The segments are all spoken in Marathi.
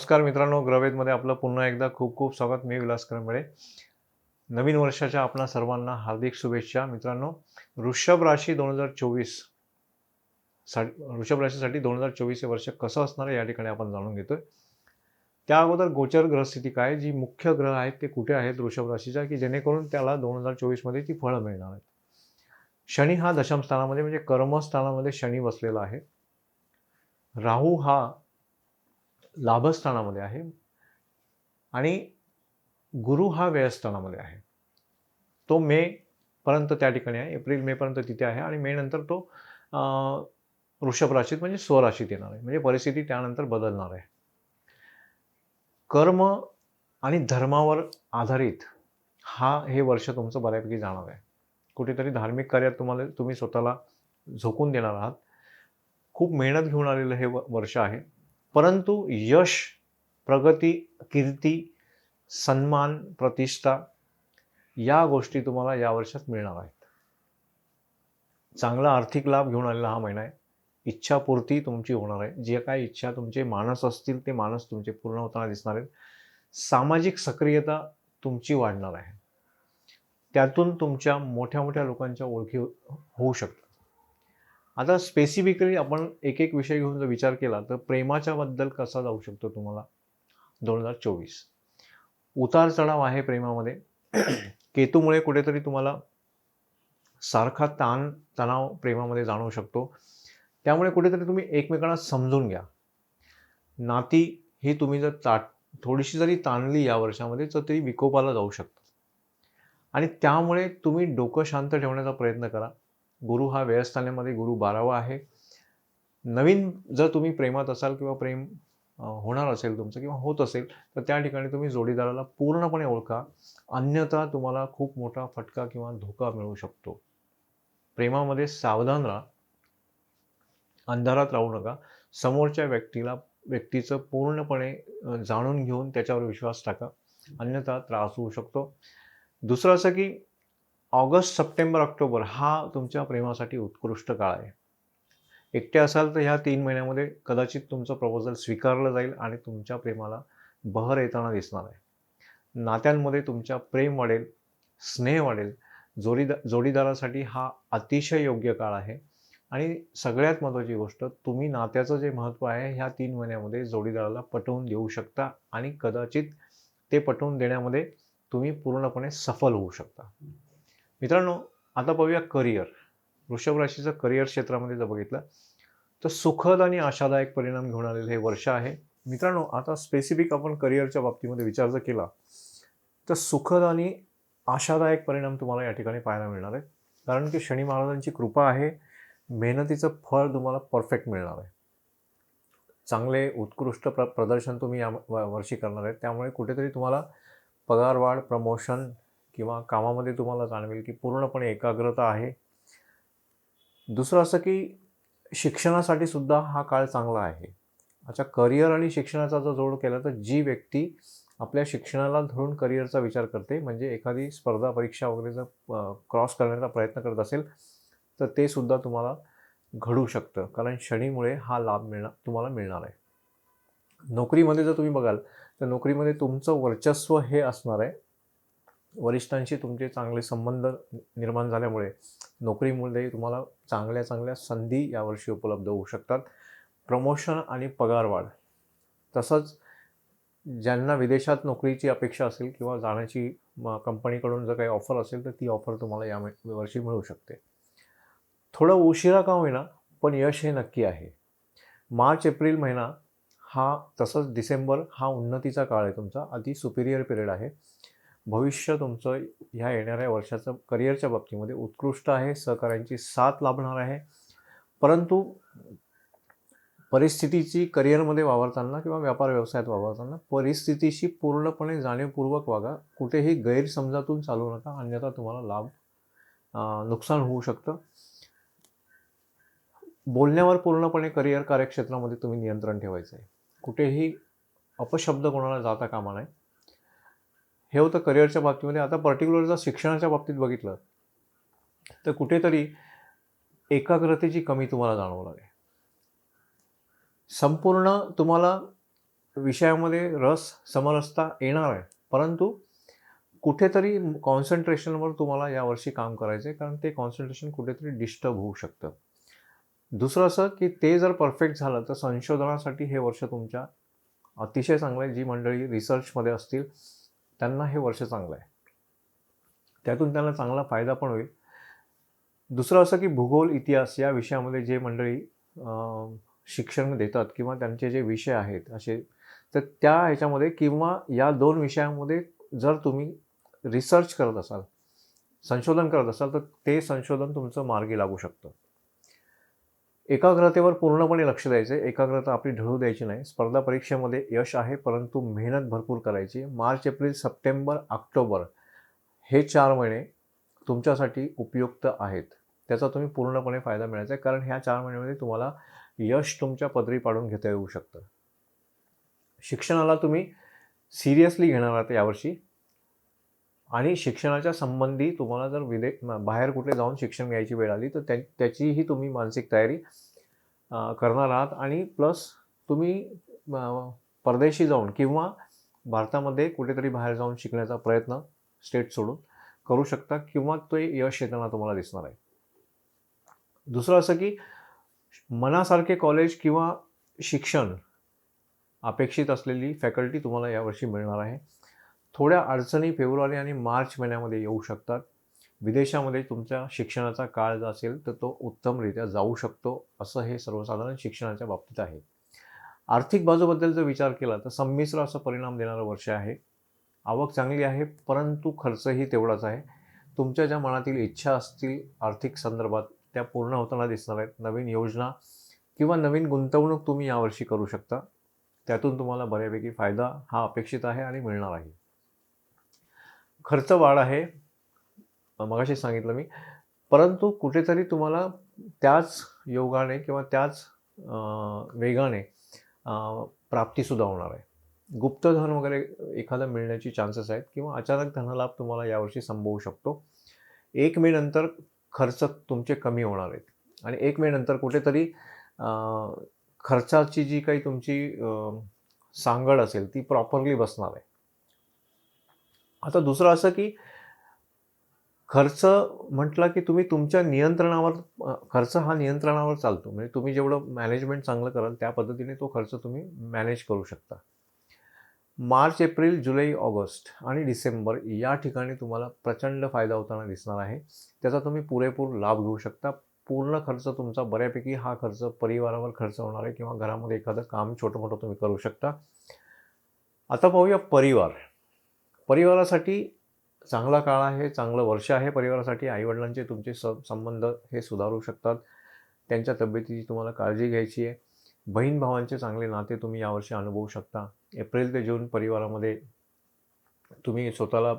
नमस्कार मित्रांनो ग्रवेदमध्ये आपलं पुन्हा एकदा खूप खूप स्वागत. मी विलास करंबळे. नवीन वर्षाच्या आपणा सर्वांना हार्दिक शुभेच्छा. मित्रांनो वृषभ राशी दोन हजार चोवीस सा वृषभ राशीसाठी दोन हजार चोवीस हे वर्ष कसं असणार आहे या ठिकाणी आपण जाणून घेतोय. त्या अगोदर गोचर ग्रहस्थिती काय जी मुख्य ग्रह आहेत ते कुठे आहेत वृषभ राशीच्या? की जेणेकरून त्याला दोन हजार चोवीसमध्ये ती फळं मिळणार आहेत. शनी हा दशम स्थानामध्ये म्हणजे कर्मस्थानामध्ये शनी बसलेला आहे. राहू हा लाभस्थानामध्ये आहे. आणि गुरु हा व्ययस्थानामध्ये आहे. तो मे पर्यंत त्या ठिकाणी आहे. एप्रिल मे पर्यंत तिथे आहे आणि मे नंतर तो वृषभ राशीत म्हणजे स्वराशीत येणार आहे. म्हणजे परिस्थिती त्यानंतर बदलणार आहे. कर्म आणि धर्मावर आधारित हा हे वर्ष तुमचं बऱ्यापैकी जाणार आहे. कुठेतरी धार्मिक कार्यात तुम्हाला तुम्ही स्वतःला झोकून देणार आहात. खूप मेहनत घेऊन आलेलं हे व- वर्ष आहे. परंतु यश प्रगती कीर्ती सन्मान प्रतिष्ठा या गोष्टी तुम्हाला या वर्षात मिळणार आहेत. चांगला आर्थिक लाभ घेऊन आलेला हा महिना आहे. इच्छापूर्ती तुमची होणार आहे. जे काही इच्छा तुमचे मानस असतील ते मानस तुमचे पूर्ण होताना दिसणार आहेत. सामाजिक सक्रियता तुमची वाढणार आहे. त्यातून तुमच्या मोठ्या मोठ्या लोकांच्या ओळखी होऊ शकतात. आता स्पेसिफिकली आपण एक एक विषय घेऊन जर विचार केला तर प्रेमाच्या बद्दल कसा जाऊ शकतो तुम्हाला? दोन हजार चोवीस. उतार चढाव आहे प्रेमामध्ये. केतूमुळे कुठेतरी तुम्हाला सारखा ताण तणाव प्रेमामध्ये जाणवू शकतो. त्यामुळे कुठेतरी तुम्ही एकमेकांना समजून घ्या. नाती ही तुम्ही जर ताट थोडीशी जरी ताणली या वर्षामध्ये तर तरी विकोपाला जाऊ शकतात. आणि त्यामुळे तुम्ही डोकं शांत ठेवण्याचा प्रयत्न करा. गुरु हा व्ययस्थानामध्ये गुरु बारावा आहे. नवीन जर तुम्ही प्रेमात असाल किंवा प्रेम होणार असेल तुमचं किंवा होत असेल तर त्या ठिकाणी तुम्ही जोडीदाराला पूर्णपणे ओळखा. अन्यथा तुम्हाला खूप मोठा फटका किंवा धोका मिळू शकतो. प्रेमामध्ये सावधान राहा. अंधारात राहू नका. समोरच्या व्यक्तीला व्यक्तीचं पूर्णपणे जाणून घेऊन त्याच्यावर विश्वास टाका. अन्यथा त्रास होऊ शकतो. दुसरं असं की ऑगस्ट सप्टेंबर ऑक्टोबर हा तुमच्या प्रेमासाठी उत्कृष्ट काळ आहे. एकटे असाल तर ह्या तीन महिन्यामध्ये कदाचित तुमचं प्रपोजल स्वीकारलं जाईल आणि तुमच्या प्रेमाला बहर येताना दिसणार आहे. नात्यांमध्ये तुमच्या प्रेम वाढेल स्नेह वाढेल जोडीदा जोडीदारासाठी हा अतिशय योग्य काळ आहे. आणि सगळ्यात महत्त्वाची गोष्ट तुम्ही नात्याचं जे महत्त्व आहे ह्या तीन महिन्यामध्ये जोडीदाराला पटवून देऊ शकता आणि कदाचित ते पटवून देण्यामध्ये तुम्ही पूर्णपणे सफल होऊ शकता. मित्रांनो आता पाहूया करिअर वृषभ राशीचं करिअर क्षेत्रामध्ये जर बघितलं तर सुखद आणि आशादायक परिणाम घेऊन आलेलं हे वर्ष आहे. मित्रांनो आता स्पेसिफिक आपण करिअरच्या बाबतीमध्ये विचार जर केला तर सुखद आणि आशादायक परिणाम तुम्हाला या ठिकाणी पाहायला मिळणार आहे. कारण की शनी महाराजांची कृपा आहे मेहनतीचं फळ तुम्हाला परफेक्ट मिळणार आहे. चांगले उत्कृष्ट प्र प्रदर्शन तुम्ही या व- वर्षी करणार आहे. त्यामुळे कुठेतरी तुम्हाला पगारवाढ प्रमोशन किंवा कामामध्ये तुम्हाला जाणवेल की पूर्णपणे एकाग्रता आहे. दुसरं असं की शिक्षणासाठी सुद्धा हा काळ चांगला आहे. अच्छा करिअर आणि शिक्षणाचा जर जोड केला तर जी व्यक्ती आपल्या शिक्षणाला धरून करिअरचा विचार करते म्हणजे एखादी स्पर्धा परीक्षा वगैरे जर क्रॉस करण्याचा प्रयत्न करत असेल तर ते सुद्धा तुम्हाला घडू शकतं. कारण शनीमुळे हा लाभ मिळणार तुम्हाला मिळणार आहे. नोकरीमध्ये जर तुम्ही बघाल तर नोकरीमध्ये तुमचं वर्चस्व हे असणार आहे. वरिष्ठांशी तुमचे चांगले संबंध निर्माण झाल्यामुळे नोकरीमुळे तुम्हाला चांगल्या चांगल्या संधी यावर्षी उपलब्ध होऊ शकतात. प्रमोशन आणि पगारवाढ. तसंच ज्यांना विदेशात नोकरीची अपेक्षा असेल किंवा जाण्याची कंपनीकडून जर काही ऑफर असेल तर ती ऑफर तुम्हाला या वर्षी मिळू शकते. थोडं उशिरा का होईना पण यश हे नक्की आहे. मार्च एप्रिल महिना हा तसंच डिसेंबर हा उन्नतीचा काळ आहे तुमचा. अति सुपिरियर पिरियड आहे. भविष्य तुमचं ह्या येणाऱ्या वर्षाचं करिअरच्या बाबतीमध्ये उत्कृष्ट आहे सहकार्यांची साथ लाभणार आहे. परंतु परिस्थितीची करिअरमध्ये वावरताना किंवा व्यापार व्यवसायात वावरताना परिस्थितीशी पूर्णपणे जाणीवपूर्वक वागा. कुठेही गैरसमजातून चालू नका. अन्यथा तुम्हाला लाभ नुकसान होऊ शकतं. बोलण्यावर पूर्णपणे करिअर कार्यक्षेत्रामध्ये तुम्ही नियंत्रण ठेवायचं आहे कुठेही अपशब्द कोणाला जाता कामा नये. हे होतं करिअरच्या बाबतीमध्ये. आता पर्टिक्युलर जर शिक्षणाच्या बाबतीत बघितलं तर कुठेतरी एकाग्रतेची कमी तुम्हाला जाणवू लागेल. संपूर्ण तुम्हाला विषयामध्ये रस समरसता येणार आहे. परंतु कुठेतरी कॉन्सन्ट्रेशनवर तुम्हाला यावर्षी काम करायचं आहे कारण ते कॉन्सन्ट्रेशन कुठेतरी डिस्टर्ब होऊ शकतं. दुसरं असं की ते जर परफेक्ट झालं तर संशोधनासाठी हे वर्ष तुमच्या अतिशय चांगलं आहे. जी मंडळी रिसर्चमध्ये असतील त्यांना हे वर्ष चांगलं आहे. त्यातून त्यांना चांगला फायदा पण होईल. दुसरं असं की भूगोल इतिहास या विषयामध्ये जे मंडळी शिक्षण देतात किंवा त्यांचे जे विषय आहेत असे तर त्या ह्याच्यामध्ये किंवा या दोन विषयांमध्ये जर तुम्ही रिसर्च करत असाल संशोधन करत असाल तर ते संशोधन तुमचं मार्गी लागू शकतं. एकाग्रतेवर पूर्णपणे लक्ष द्यायचं आहे एकाग्रता आपली ढळू द्यायची नाही. स्पर्धा परीक्षेमध्ये यश आहे परंतु मेहनत भरपूर करायची. मार्च एप्रिल सप्टेंबर ऑक्टोबर हे चार महिने तुमच्यासाठी उपयुक्त आहेत. त्याचा तुम्ही पूर्णपणे फायदा मिळायचा आहे. कारण ह्या चार महिन्यामध्ये तुम्हाला यश तुमच्या पदरी पाडून घेता येऊ शकतं. शिक्षणाला तुम्ही सिरियसली घेणार आहात यावर्षी. आणि शिक्षणाच्या संबंधी तुम्हाला जर विदे बाहेर कुठे जाऊन शिक्षण घ्यायची वेळ आली तर त्या त्याचीही तुम्ही मानसिक तयारी करणार आहात. आणि प्लस तुम्ही परदेशी जाऊन किंवा भारतामध्ये कुठेतरी बाहेर जाऊन शिकण्याचा प्रयत्न स्टेट सोडून करू शकता किंवा ते यश येताना तुम्हाला दिसणार आहे. दुसरं असं की मनासारखे कॉलेज किंवा शिक्षण अपेक्षित असलेली फॅकल्टी तुम्हाला यावर्षी मिळणार आहे. थोड्या अडचणी फेब्रुवारी आणि मार्च महिन्यामध्ये येऊ शकतात. विदेशामध्ये तुमच्या शिक्षणाचा काळ जर असेल तर तो उत्तमरित्या जाऊ शकतो असं हे सर्वसाधारण शिक्षणाच्या बाबतीत आहे. आर्थिक बाजूबद्दल जर विचार केला तर संमिश्र असा परिणाम देणारं वर्ष आहे. आवक चांगली आहे परंतु खर्चही तेवढाच आहे. तुमच्या ज्या मनातील इच्छा असतील आर्थिक संदर्भात त्या पूर्ण होताना दिसणार आहेत. नवीन योजना किंवा नवीन गुंतवणूक तुम्ही यावर्षी करू शकता. त्यातून तुम्हाला बऱ्यापैकी फायदा हा अपेक्षित आहे आणि मिळणार आहे. खर्च वाढ आहे. मगाशी सांगितलं मी. परंतु कुठेतरी तुम्हाला त्याच योगाने किंवा त्याच वेगाने प्राप्तीसुद्धा होणार आहे. गुप्तधन वगैरे एखादं मिळण्याची चान्सेस आहेत किंवा अचानक धनलाभ तुम्हाला यावर्षी संभवू शकतो. एक मे नंतर खर्च तुमचे कमी होणार आहेत. आणि एक मे नंतर कुठेतरी खर्चाची जी काही तुमची सांगड असेल ती प्रॉपरली बसणार आहे. आता दुसरं असं की खर्च म्हटलं की तुम्ही तुमच्या नियंत्रणावर खर्च हा नियंत्रणावर चालतो. म्हणजे तुम्ही जेवढं मॅनेजमेंट चांगलं कराल त्या पद्धतीने तो खर्च तुम्ही मॅनेज करू शकता. मार्च एप्रिल जुलै ऑगस्ट आणि डिसेंबर या ठिकाणी तुम्हाला प्रचंड फायदा होताना दिसणार आहे. त्याचा तुम्ही पुरेपूर लाभ घेऊ शकता. पूर्ण खर्च तुमचा बऱ्यापैकी हा खर्च परिवारावर खर्च होणार आहे किंवा घरामध्ये एखादं काम छोटं मोठं तुम्ही करू शकता. आता पाहूया परिवार. परिवारासाठी चांगला काळ आहे चांगलं वर्ष आहे परिवारासाठी. आईवडिलांचे तुमचे स संबंध हे सुधारू शकतात. त्यांच्या तब्येतीची तुम्हाला काळजी घ्यायची आहे. बहीण भावांचे चांगले नाते तुम्ही यावर्षी अनुभवू शकता. एप्रिल ते जून परिवारामध्ये तुम्ही स्वतःला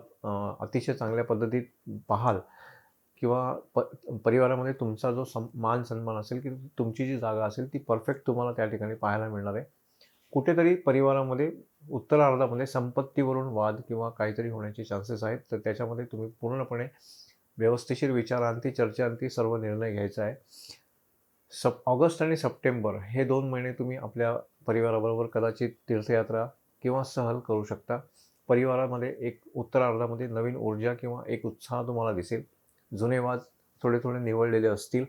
अतिशय चांगल्या पद्धतीत पाहाल किंवा प परिवारामध्ये तुमचा जो सम मान सन्मान असेल की तुमची जी जागा असेल ती परफेक्ट तुम्हाला त्या ठिकाणी पाहायला मिळणार आहे. कुठेतरी परिवारामध्ये उत्तरार्धामध्ये संपत्तीवरून वाद किंवा काहीतरी होण्याचे चान्सेस आहेत. तर त्याच्यामध्ये तुम्ही पूर्णपणे व्यवस्थेशीर विचारांती चर्चांती सर्व निर्णय घ्यायचा आहे. सप ऑगस्ट आणि सप्टेंबर हे दोन महिने तुम्ही आपल्या परिवाराबरोबर कदाचित तीर्थयात्रा किंवा सहल करू शकता. परिवारामध्ये एक उत्तरार्धामध्ये नवीन ऊर्जा किंवा एक उत्साह तुम्हाला दिसेल. जुने वाद थोडे थोडे निवडलेले असतील.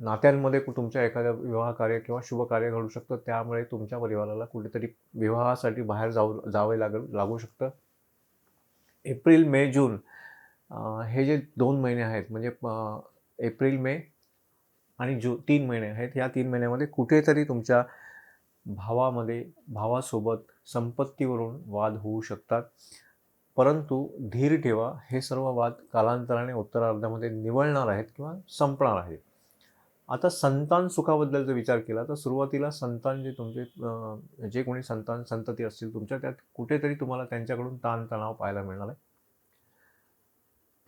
नात्यांमध्ये तुमच्या एखाद्या विवाह कार्य किंवा शुभ कार्य घडू शकतं. त्यामुळे तुमच्या परिवाराला कुठेतरी विवाहासाठी बाहेर जाऊ जावे लागल लागू शकतं. एप्रिल मे जून हे जे दोन महिने आहेत म्हणजे एप्रिल मे आणि जू तीन महिने आहेत. या तीन महिन्यामध्ये कुठेतरी तुमच्या भावामध्ये भावासोबत संपत्तीवरून वाद होऊ शकतात. परंतु धीर ठेवा हे सर्व वाद कालांतराने उत्तरार्धामध्ये निवळणार आहेत किंवा संपणार आहेत. आता संतान सुखाबद्दल जर विचार केला तर सुरुवातीला संतान जे तुमचे जे कोणी संतान संतती असतील तुमच्या त्यात कुठेतरी तुम्हाला त्यांच्याकडून ताणतणाव पाहायला मिळणार आहे.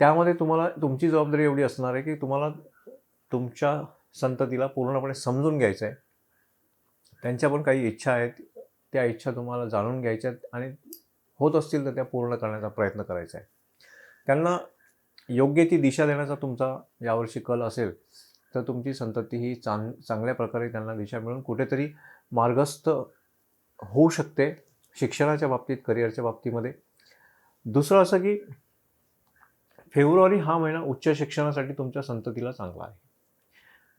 त्यामध्ये तुम्हाला तुमची जबाबदारी एवढी असणार आहे की तुम्हाला तुमच्या संततीला पूर्णपणे समजून घ्यायचं आहे. त्यांच्या पण काही इच्छा आहेत त्या इच्छा तुम्हाला जाणून घ्यायच्या आहेत आणि होत असतील तर त्या पूर्ण करण्याचा प्रयत्न करायचा आहे. त्यांना योग्य ती दिशा देण्याचा तुमचा यावर्षी कल असेल तर तुमची संतती ही चांग चांगल्या प्रकारे त्यांना दिशा मिळून कुठेतरी मार्गस्थ होऊ शकते शिक्षणाच्या बाबतीत करिअरच्या बाबतीमध्ये. दुसरं असं की फेब्रुवारी हा महिना उच्च शिक्षणासाठी तुमच्या संततीला चांगला आहे.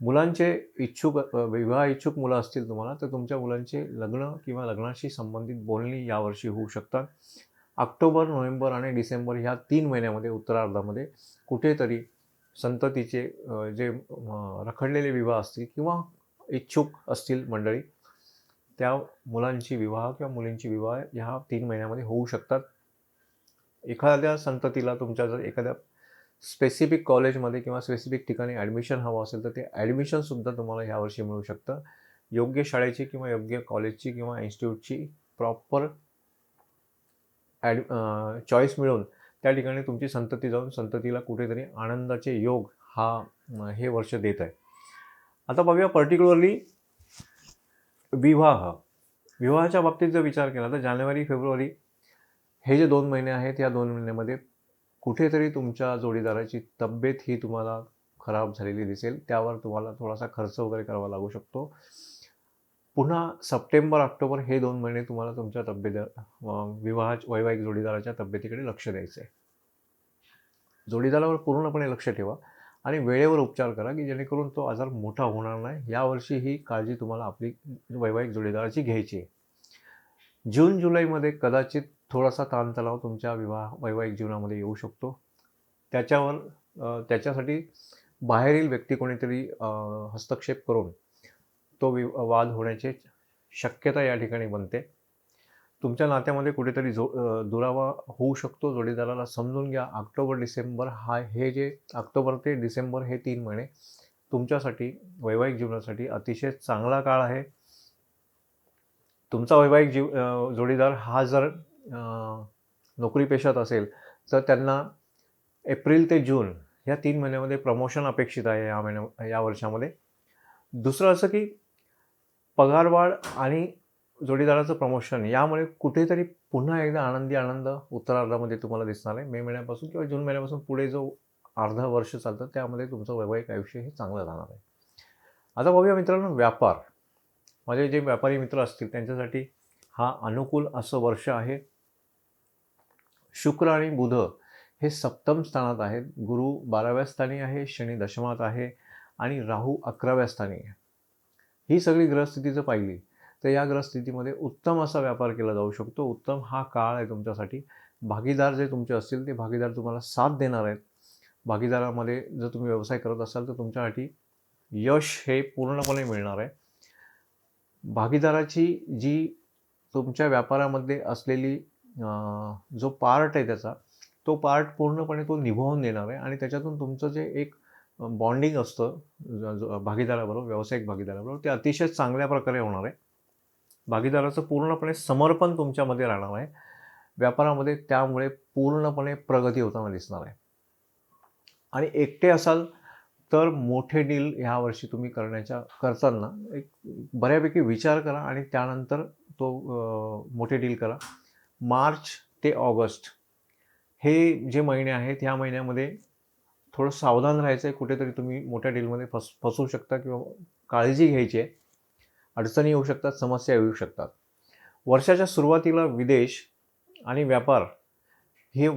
मुलांचे इच्छुक विवाह इच्छुक मुलं असतील तुम्हाला तर तुमच्या मुलांचे लग्न किंवा लग्नाशी संबंधित बोलणी यावर्षी होऊ शकतात. ऑक्टोबर नोव्हेंबर आणि डिसेंबर ह्या तीन महिन्यामध्ये उत्तरार्धामध्ये कुठेतरी संततीचे जे रखडलेले विवाह असतील किंवा इच्छुक असतील मंडळी त्या मुलांची विवाह किंवा मुलींची विवाह ह्या तीन महिन्यामध्ये होऊ शकतात. एखाद्या संततीला तुमच्या जर एखाद्या स्पेसिफिक कॉलेजमध्ये किंवा स्पेसिफिक ठिकाणी ॲडमिशन हवं असेल तर ते ॲडमिशनसुद्धा तुम्हाला ह्यावर्षी मिळू शकतं. योग्य शाळेची किंवा योग्य कॉलेजची किंवा इन्स्टिट्यूटची प्रॉपर ॲड चॉईस मिळून त्या ठिकाणी तुमची संतती जाऊन संततीला कुठेतरी आनंदाचे योग हा हे वर्ष देत आहे. आता बघूया पर्टिक्युलरली विवाह. विवाहाच्या बाबतीत जर विचार केला तर जानेवारी फेब्रुवारी हे जे दोन महिने आहेत या दोन महिन्यामध्ये कुठेतरी तुमच्या जोडीदाराची तब्येत ही तुम्हाला खराब झालेली दिसेल. त्यावर तुम्हाला थोडासा खर्च वगैरे करावा लागू शकतो. पुन्हा सप्टेंबर ऑक्टोबर हे दोन महिने तुम्हाला तुमच्या तब्येत अं, विवाह वैवाहिक जोडीदाराच्या तब्येतीकडे लक्ष द्यायचं आहे जोडीदारावर पूर्णपणे लक्ष ठेवा आणि वेळेवर उपचार करा की जेणेकरून तो आजार मोठा होणार नाही. यावर्षी ही काळजी तुम्हाला आपली वैवाहिक जोडीदाराची घ्यायची आहे. जून जुलैमध्ये कदाचित थोडासा ताणतणाव तुमच्या विवाह वैवाहिक जीवनामध्ये येऊ शकतो. त्याच्यावर त्याच्यासाठी बाहेरील व्यक्ती कोणीतरी हस्तक्षेप करून तो वि वाद होण्याची शक्यता या ठिकाणी बनते. तुमच्या नात्यामध्ये कुठेतरी जो दुरावा होऊ शकतो. जोडीदाराला समजून घ्या. ऑक्टोबर डिसेंबर हा हे जे ऑक्टोबर ते डिसेंबर हे तीन महिने तुमच्यासाठी वैवाहिक जीवनासाठी अतिशय चांगला काळ आहे. तुमचा वैवाहिक जीव जोडीदार हा जर नोकरी पेशात असेल तर त्यांना एप्रिल ते जून या तीन महिन्यामध्ये प्रमोशन अपेक्षित आहे या महिन्या या वर्षामध्ये. दुसरं असं की पगारवाढ आणि जोडीदाराचं प्रमोशन यामुळे कुठेतरी पुन्हा एकदा आनंदी आनंद उत्तरार्धामध्ये तुम्हाला दिसणार आहे. मे महिन्यापासून किंवा जून महिन्यापासून पुढे जो अर्धा वर्ष चालतं त्यामध्ये तुमचं वैवाहिक आयुष्य हे चांगलं राहणार आहे. आता बघूया मित्रांनो व्यापार. माझे जे व्यापारी मित्र असतील त्यांच्यासाठी हा अनुकूल असं वर्ष आहे. शुक्र आणि बुध हे सप्तम स्थानात आहेत. गुरु बाराव्या स्थानी आहे शनी दशमात आहे आणि राहू अकराव्या स्थानी आहे. ही सगळी ग्रहस्थिती जर पाहिली तर या ग्रहस्थितीमध्ये उत्तम असा व्यापार केला जाऊ शकतो. उत्तम हा काळ आहे तुमच्यासाठी. भागीदार जे तुमचे असतील ते भागीदार तुम्हाला साथ देणार आहेत. भागीदारामध्ये जर तुम्ही व्यवसाय करत असाल तर तुमच्यासाठी यश हे पूर्णपणे मिळणार आहे. भागीदाराची जी तुमच्या व्यापारामध्ये असलेली जो पार्ट आहे त्याचा तो पार्ट पूर्णपणे तो निभावून देणार आहे आणि त्याच्यातून तुमचं जे एक बॉन्डिंग असतं ज- भागीदाराबरोबर व्यावसायिक भागीदाराबरोबर ते अतिशय चांगल्या प्रकारे होणार आहे. भागीदाराचं पूर्णपणे समर्पण तुमच्यामध्ये राहणार आहे. व्यापारामध्ये त्यामुळे पूर्णपणे प्रगती होताना दिसणार आहे. आणि एकटे असाल तर मोठे डील ह्या वर्षी तुम्ही करण्याच्या करताना एक बऱ्यापैकी विचार करा आणि त्यानंतर तो मोठे डील करा. मार्च ते ऑगस्ट हे जे महिने आहेत ह्या महिन्यामध्ये थोडं सावधान राहायचं आहे कुठेतरी तुम्ही मोठ्या डीलमध्ये फस फसवू शकता किंवा काळजी घ्यायची आहे. अडचणी येऊ शकतात समस्या येऊ शकतात. वर्षाच्या सुरुवातीला विदेश आणि व्यापार हे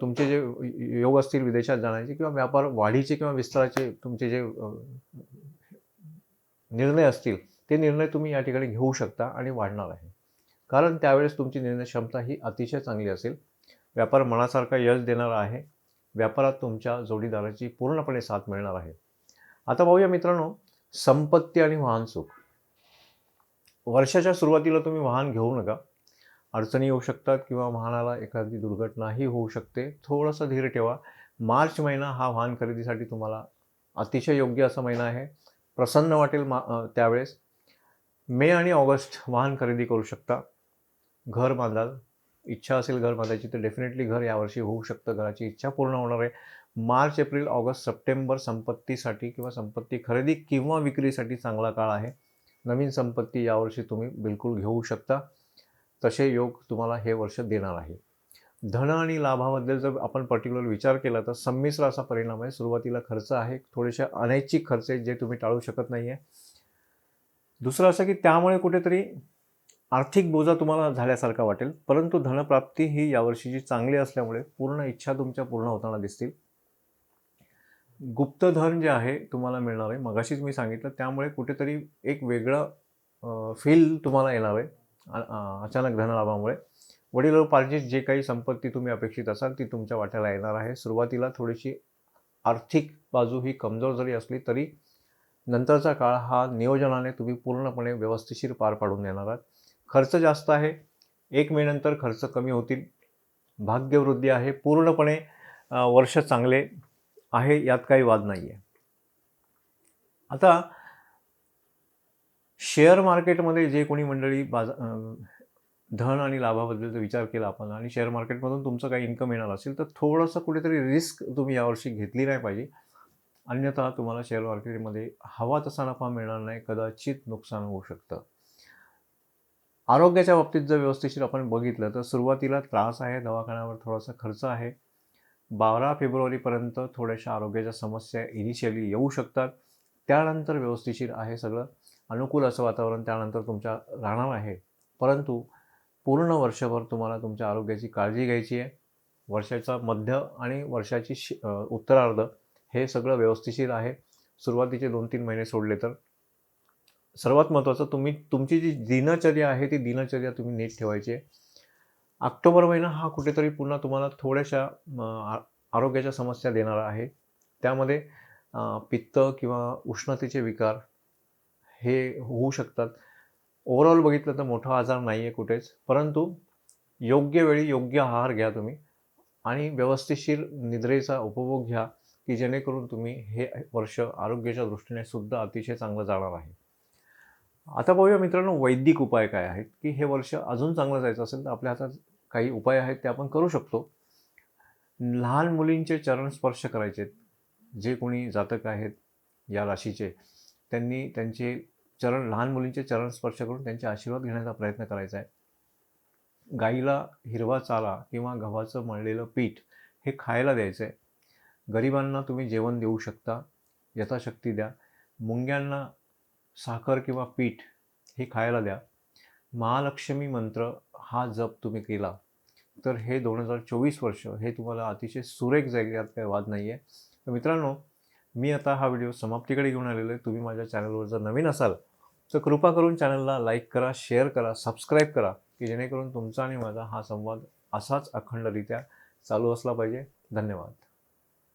तुमचे जे योग असतील विदेशात जाण्याचे किंवा व्यापार वाढीचे किंवा विस्ताराचे तुमचे जे निर्णय असतील ते निर्णय तुम्ही या ठिकाणी घेऊ शकता आणि वाढणार आहे. कारण त्यावेळेस तुमची निर्णय क्षमता ही अतिशय चांगली असेल. व्यापार मनासारखा यश देणारा आहे. व्यापारात तुमच्या जोडीदाराची पूर्णपणे साथ मिळणार आहे. आता पाहूया मित्रांनो संपत्ती आणि वाहन सुख. वर्षाच्या सुरुवातीला तुम्ही वाहन घेऊ नका. अडचणी येऊ शकतात किंवा वाहनाला एखादी दुर्घटनाही होऊ शकते. थोडंसं धीर ठेवा. मार्च महिना हा वाहन खरेदीसाठी तुम्हाला अतिशय योग्य असा महिना आहे. प्रसन्न वाटेल मा त्यावेळेस. मे आणि ऑगस्ट वाहन खरेदी करू शकता. घर बांधाल इच्छा असेल घर बांधायची तर डेफिनेटली घर यावर्षी होऊ शकतं. घराची इच्छा पूर्ण होणार आहे. मार्च एप्रिल ऑगस्ट सप्टेंबर संपत्तीसाठी किंवा संपत्ती खरेदी किंवा विक्रीसाठी चांगला काळ आहे. नवीन संपत्ती यावर्षी तुम्ही बिलकुल घेऊ शकता. तसे योग तुम्हाला हे वर्ष देणार आहे. धन आणि लाभाबद्दल जर आपण पर्टिक्युलर विचार केला तर संमिश्र असा परिणाम आहे. सुरुवातीला खर्च आहे. थोडेसे अनैच्छिक खर्च आहेत जे तुम्ही टाळू शकत नाही आहे दुसरं असं की त्यामुळे कुठेतरी आर्थिक बोजा तुम्हाला झाल्यासारखा वाटेल परंतु धनप्राप्ती ही यावर्षीची चांगली असल्यामुळे पूर्ण इच्छा तुमच्या पूर्ण होताना दिसतील. गुप्तधन जे आहे तुम्हाला मिळणार आहे. मगाशीच मी सांगितलं त्यामुळे कुठेतरी एक वेगळं फील तुम्हाला येणार आहे अचानक धनलाभामुळे. वडिलोपार्जित जे काही संपत्ती तुम्ही अपेक्षित असाल ती तुमच्या वाट्याला येणार आहे. सुरुवातीला थोडीशी आर्थिक बाजू ही कमजोर जरी असली तरी नंतरचा काळ हा नियोजनाने तुम्ही पूर्णपणे व्यवस्थिशीर पार पाडून देणार आहात. खर्च जास्त आहे एक मेनंतर खर्च कमी होतील. भाग्यवृद्धी आहे पूर्णपणे वर्ष चांगले आहे यात काही वाद नाही आहे आता शेअर मार्केटमध्ये जे कोणी मंडळी बाजा धन आणि लाभाबद्दलचा विचार केला आपण आणि शेअर मार्केटमधून तुमचं काही इन्कम येणार असेल तर थोडंसं कुठेतरी रिस्क तुम्ही यावर्षी घेतली नाही पाहिजे. अन्यथा तुम्हाला शेअर मार्केटमध्ये हवा तसा नफा मिळणार नाही कदाचित नुकसान होऊ शकतं. आरोग्याच्या बाबतीत जर व्यवस्थिशीर आपण बघितलं तर सुरुवातीला त्रास आहे दवाखान्यावर थोडासा खर्च आहे. बारा फेब्रुवारीपर्यंत थोड्याशा आरोग्याच्या समस्या इनिशियली येऊ शकतात. त्यानंतर व्यवस्थिशीर आहे सगळं. अनुकूल असं वातावरण त्यानंतर तुमच्या राहणार आहे. परंतु पूर्ण वर्षभर तुम्हाला तुमच्या आरोग्याची काळजी घ्यायची आहे. वर्षाचा मध्य आणि वर्षाची शि उत्तरार्ध हे सगळं व्यवस्थिशीर आहे. सुरुवातीचे दोन तीन महिने सोडले तर सर्वात महत्त्वाचं तुम्ही तुमची जी दिनचर्या आहे ती दिनचर्या तुम्ही नीट ठेवायची आहे. ऑक्टोबर महिना हा कुठेतरी पुन्हा तुम्हाला थोड्याशा आरोग्याच्या समस्या देणारा आहे. त्यामध्ये पित्त किंवा उष्णतेचे विकार हे होऊ शकतात. ओव्हरऑल बघितलं तर मोठा आजार नाही आहे कुठेच परंतु योग्य वेळी योग्य आहार घ्या तुम्ही आणि व्यवस्थिशीर निद्रेचा उपभोग घ्या की जेणेकरून तुम्ही हे वर्ष आरोग्याच्या दृष्टीने सुद्धा अतिशय चांगलं जाणार आहे. आता पाहूया मित्रांनो वैदिक उपाय काय आहेत? की हे वर्ष अजून चांगलं जायचं असेल तर आपल्या हातात काही उपाय आहेत ते आपण करू शकतो. लहान मुलींचे चरण स्पर्श करायचे. जे कोणी जातक आहेत या राशीचे त्यांनी त्यांचे चरण लहान मुलींचे चरण स्पर्श करून त्यांचे आशीर्वाद घेण्याचा प्रयत्न करायचा आहे. गाईला हिरवा चारा किंवा गव्हाचं मळलेलं पीठ हे खायला द्यायचं आहे गरिबांना तुम्ही जेवण देऊ शकता यथाशक्ती द्या. मुंग्यांना साखर किंवा पीठ हे खायला द्या. महालक्ष्मी मंत्र हा जप तुम्ही केला तर हे दोन हजार चोवीस वर्ष हे तुम्हाला अतिशय सुरेख जाईल यात काही वाद नाही आहे तर मित्रांनो मी आता हा व्हिडिओ समाप्तीकडे घेऊन आलेलो आहे. तुम्ही माझ्या चॅनलवर जर नवीन असाल तर कृपा करून चॅनलला लाईक करा शेअर करा सबस्क्राईब करा की जेणेकरून तुमचा आणि माझा हा संवाद असाच अखंडरित्या चालू असला पाहिजे. धन्यवाद.